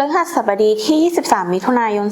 ฤหัสบดีที่ 23 มิถุนายน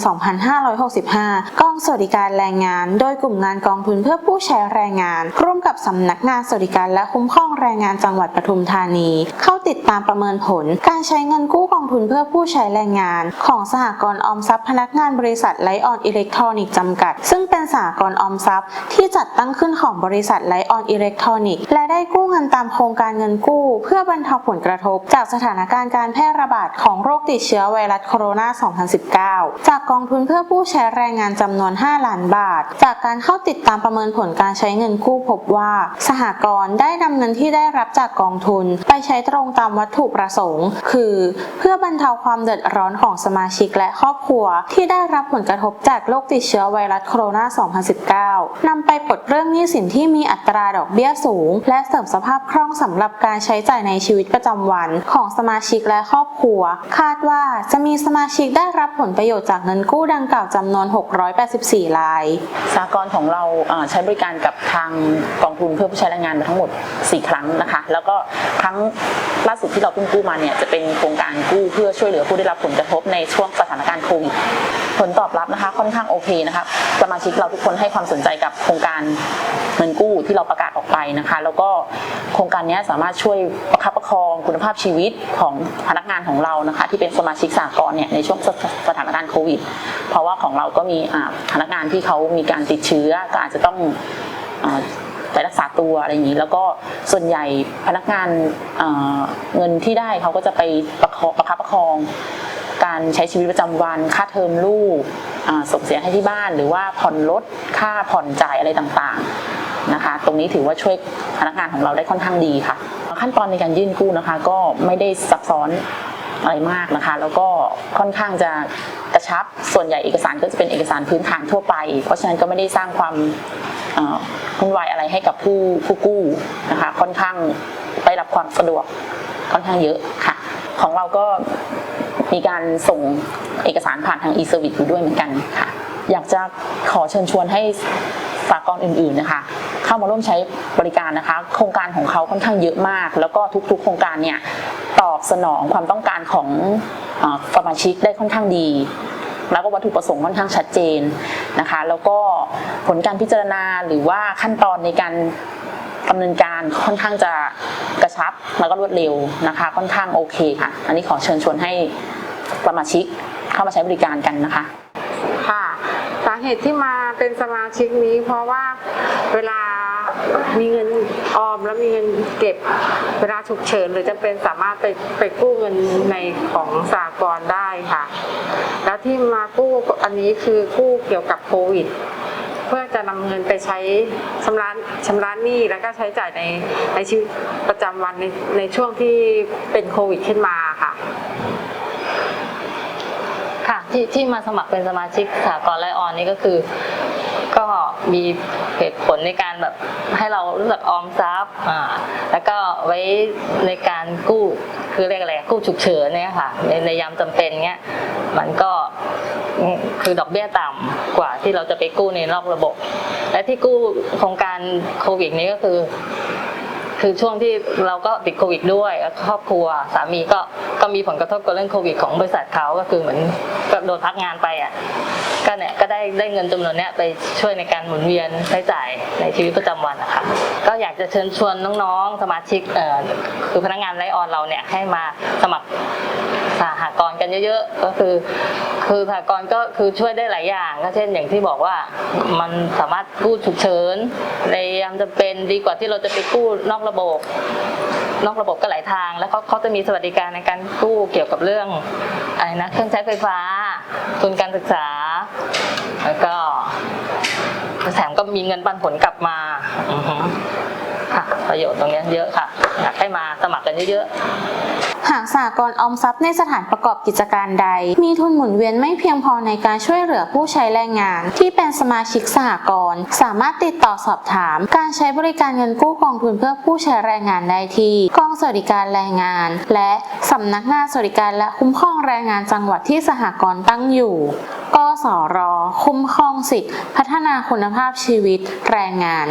2565 กองสวัสดิการแรงงาน โดยกลุ่มงานกองทุนเพื่อผู้ใช้แรงงาน ร่วมกับสำนักงานสวัสดิการและคุ้มครองแรงงานจังหวัดปทุมธานี เข้าติดตามประเมินผล การใช้เงินกู้กองทุนเพื่อผู้ใช้แรงงาน ของสหกรณ์ออมทรัพย์พนักงานบริษัทไลออนอิเล็กทรอนิกส์จำกัด ซึ่งเป็นสหกรณ์ออมทรัพย์ที่จัดตั้งขึ้นของบริษัทไลออนอิเล็กทรอนิกส์ และได้กู้เงินตามโครงการเงินกู้ เพื่อบรรเทาผลกระทบ จากสถานการณ์การแพร่ระบาดของโรคติดเชื้อไวรัสโคโรนา 2019 จากกองทุนเพื่อผู้ใช้แรงงานจำนวน 5 ล้านบาท จากการเข้าติดตามประเมินผลการใช้เงินกู้พบว่า สหกรณ์ได้นำเงินที่ได้รับจากกองทุน ไปใช้ตรงตามวัตถุประสงค์ คือ เพื่อบรรเทาความเดือดร้อนของสมาชิกและครอบครัว ที่ได้รับผลกระทบจากโรคติดเชื้อไวรัสโคโรนา 2019นำไปปลดเรื่องหนี้สินที่มีอัตราดอกเบี้ยสูง และเสริมสภาพคล่องสำหรับการใช้จ่ายในชีวิตประจำวันของสมาชิกและครอบครัว คาดว่าจะมีสมาชิกได้รับผลประโยชน์จากเงินกู้ดังกล่าวจำนวน 684 ราย สากลของเราใช้บริการกับทางกองทุนเพื่อผู้ใช้แรงงานมาทั้งหมด 4 ครั้งนะคะ แล้วก็ครั้งล่าสุดที่เราเพิ่งกู้มาเนี่ยจะเป็นโครงการกู้เพื่อช่วยเหลือผู้ได้รับผลกระทบในช่วงสถานการณ์โควิดผลตอบรับนะคะค่อนข้างโอเคนะคะสมาชิกเราทุกคนให้ความสนใจกับโครงการเงินกู้ที่เราประกาศออกไปนะคะ แล้วก็โครงการนี้สามารถช่วยประคับประคองคุณภาพชีวิตของพนักงานของเรานะคะ ที่เป็นสมาชิกสากลเนี่ยในช่วงสถานการณ์โควิด เพราะว่าของเราก็มีพนักงานที่เขามีการติดเชื้อก็อาจจะต้อง ไปรักษาตัวอะไรอย่างนี้ แล้วก็ส่วนใหญ่พนักงานเเงินที่ได้เขาก็จะไปประคองประคับประคอง การใช้ชีวิตประจำวัน ค่าเทอมลูกส่งเสียให้ที่บ้าน หรือว่าผ่อนรถค่าผ่อนจ่ายอะไรต่างๆนะคะ ตรงนี้ถือว่าช่วยพนักงานของเราได้ค่อนข้างดีค่ะ ขั้นตอนในการยื่นกู้นะคะ ก็ไม่ได้ซับซ้อนอะไรมากนะคะ แล้วก็ค่อนข้างจะกระชับส่วนใหญ่เอกสารก็จะเป็นเอกสารพื้นฐานทั่วไป เพราะฉะนั้นก็ไม่ได้สร้างความ วุ่นวายอะไรให้กับผู้ผู้กู้นะคะ ค่อนข้างได้รับความสะดวกค่อนข้างเยอะค่ะ ของเราก็มีการส่งเอกสารผ่านทาง e-service อยู่ด้วยเหมือนกันค่ะ อยากจะขอเชิญชวนให้สากลอื่นๆนะคะ เข้ามาร่วมใช้บริการนะคะ โครงการของเขาค่อนข้างเยอะมาก แล้วก็ทุกๆ โครงการเนี่ยตอบสนองความต้องการของสมาชิกได้ค่อนข้างดี แล้วก็วัตถุประสงค์ค่อนข้างชัดเจนนะคะ แล้วก็ผลการพิจารณาหรือว่าขั้นตอนในการดำเนินการค่อนข้างจะกระชับแล้วก็รวดเร็วนะคะ ค่อนข้างโอเคค่ะ อันนี้ขอเชิญชวนให้สมาชิกเข้ามาใช้บริการกันนะคะ ค่ะ สาเหตุที่มาเป็นสมาชิกนี้เพราะว่าเวลา มีเงินออมแล้วมีเงินเก็บเวลาฉุกเฉินหรือจะเป็นสามารถไปไปกู้เงินในของสากลได้ค่ะ แล้วที่มากู้อันนี้คือกู้เกี่ยวกับโควิดเพื่อจะนำเงินไปใช้ชำระชำระหนี้แล้วก็ใช้จ่ายในในชีวิตประจำวันในในช่วงที่เป็นโควิดขึ้นมาค่ะ ค่ะที่ที่มาสมัครเป็นสมาชิกสหกรณ์ไลออนนี่ก็คือ ก็มี เหตุผลในการแบบให้เรารู้จักออมทรัพย์อ่าแล้วก็ไว้ในการกู้คือเรียกอะไรกู้ฉุกเฉินเนี่ยค่ะในในยามจำเป็นเนี้ยมันก็คือดอกเบี้ยต่ำกว่าที่เราจะไปกู้ในนอกระบบ และที่กู้โครงการโควิดนี้ก็คือ คือช่วงที่เราก็ติดโควิดด้วยครอบครัวสามีก็ก็มีผลกระทบกับเรื่องโควิดของบริษัทเขาก็คือเหมือนก็โดนพักงานไปอะก็เนี่ยก็ได้ได้เงินจำนวนเนี้ยไปช่วยในการหมุนเวียนใช้จ่ายในชีวิตประจำวันนะคะก็อยากจะเชิญชวนน้องๆ สมาชิกเอ่อคือพนักงานไลออนเราเนี่ยให้มาสมัครสห กรณ์กันเยอะๆ ก็คือ คือสหกรณ์ก็คือช่วยได้หลายอย่าง ก็เช่นอย่างที่บอกว่ามันสามารถกู้ฉุกเฉินในยามจำเป็นดีกว่าที่เราจะไปกู้นอกระบบ นอกระบบก็หลายทาง แล้วเขาเขาจะมีสวัสดิการในการกู้เกี่ยวกับเรื่องอะไรนะเครื่องใช้ไฟฟ้าทุนการศึกษา แล้วก็แถมก็มีเงินปันผลกลับมา ค่ะ ประโยชน์ตรงนี้เยอะค่ะอยากให้มาสมัครกันเยอะๆหากสหกรณ์ออมทรัพย์ในสถานประกอบกิจการใด มีทุนหมุนเวียนไม่เพียงพอในการช่วยเหลือผู้ใช้แรงงาน ที่เป็นสมาชิกสหกรณ์สามารถติดต่อสอบถาม การใช้บริการเงินกู้กองทุนเพื่อผู้ใช้แรงงานได้ที่กองสวัสดิการแรงงาน และสำนักงานสวัสดิการและคุ้มครองแรงงานจังหวัดที่สหกรณ์ตั้งอยู่กสร คุ้มครองสิทธิพัฒนาคุณภาพชีวิตแรงงาน